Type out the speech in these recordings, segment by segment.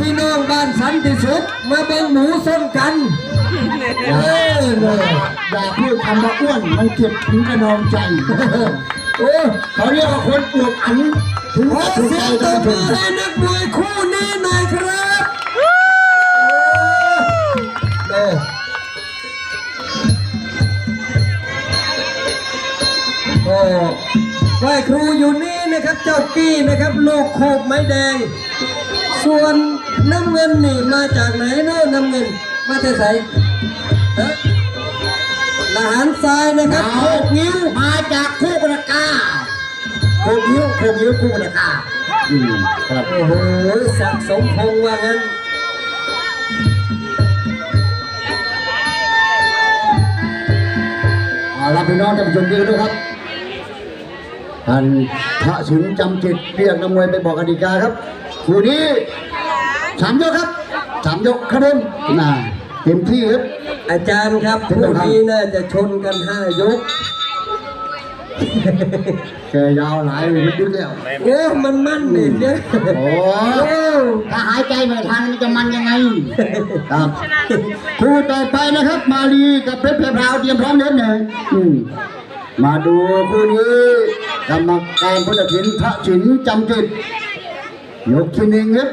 พี่น้องบ้านสันติสุขมาเบิ่งหมูส้มกันเออเนอะอย่าพูดคำว่าอ้วนมันเจ็บถึงกระนองใจโอ้เขาเรียกว่าคนอวบอันถึงขอจะถูกเสีใจยงตท่านบผู้ชมือมให้นักมวยคู่นี้หน่อยครับโอ้โอ้ไหว้ครูอยู่นี่ นะครับเจ้ากี้นะครับลูกโคบไม้แดง ส่วนน้ำเงินนี่มาจากไหนเนาะน้ำเงินมาแต่ไสฮะหลานทรายนะครับโคกนิ้วมาจากคู่กระกาโคกนิ้วโคกนิ้วคู่กระกาอืมครับโอ้โหสักดิ์สมพงษ์ว่างั้นเอารับพี่น้องท่านผู้ชมดีด้วยครับ ท่านพระสิงห์จำจิตเรียกนักมวยไปบอกกติกาครับคู่นี้สามยกครับสามยกครับผมน่าเต็มที่ครับ อาจารย์ครับเป็นพไงวกครับนี้น่าจะชนกันห้ายกแกยาวหลายเลยมันดึงแล้วโอ้มันมั่นเด็ดเนี่ยโอ้โอ้ถ้าหายใจไม่ทันมันจะมันยังไง ครับคู่ต่อไปนะครับ มาลีกับเพชรเพชรพราวเตรียมพร้อมเล่นหนึ่งอืมมาดูคู่นี้ กรรมการผู้ตัดสินพระสินจำจิตยกที่หนึ่งครับ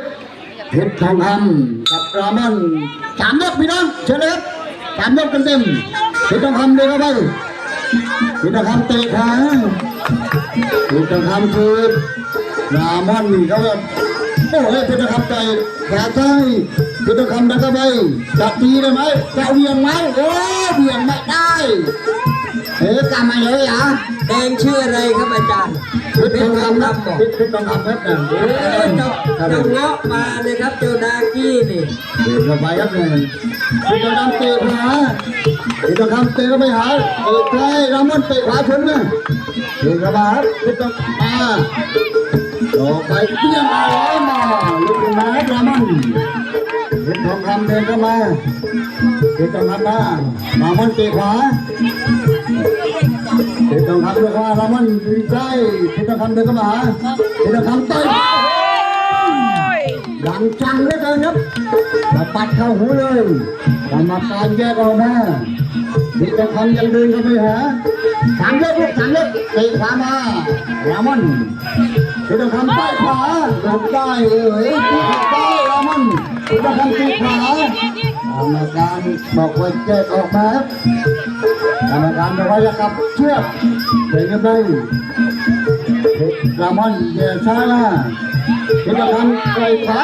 เพชรทองคำกับรามอนสามยกพี่น้องเชิญเลยครับสามยกเต็มๆเพชรทองคำเลยเข้าไปเพชรทองคำเตะขาเพชรทองคำคือรามอนนี่เขาแบบโอ้ยเพชรทองคำเตะขาซ้ายเพชรทองคำดันเข้าไปจะตีได้ไหมจะเวียงไหมโอ้เวียงไม่ได้ เฮ้ยกำมาเลยเหรอแดงชื่ออะไรครับอาจารย์เพชรทองคำครับบอกเพชรเพชรทองคำครับนะโอ้ยเจ้าครับเจ้าเงาะมาเลยครับเจ้าดากี้นี่เดินเข้าไปครับหนึ่งพี่ต้องทำเตะขวาพี่ต้องทำเตะก็ไม่หาเตะใกล้รามอนเตะขวาชนเลยเดินเข้ามาครับพี่ต้องมาต่อไปเปี้ยงมาแล้วมาลุกขึ้นมาครับรามอนพี่ต้องทำเดินเข้ามาพี่ต้องทำมารามอนเตะขวา พี่ต้องทำด้วยขวารามอนดีใจพี่ต้องทำเดินเข้ามาพี่ต้องทำเตะดังจังเหลือเกินครับมาปัดเข้าหูเลยกรรมการแยกออกมาดิจะทำยังเดินก็ไม่หาสามยกลูกสามยกเตะขวามาลามอนดิจะทำใต้ขวาหลบได้เลยตีขวาได้ลามอนดิจะทำตีขวา กรรมการบอกว่าแยกออกมาครับกรรมการบอกว่าอย่ากลับเชือกเป็นยังไงรามอนเดี๋ยวช้าละดิจะทำไกลขวา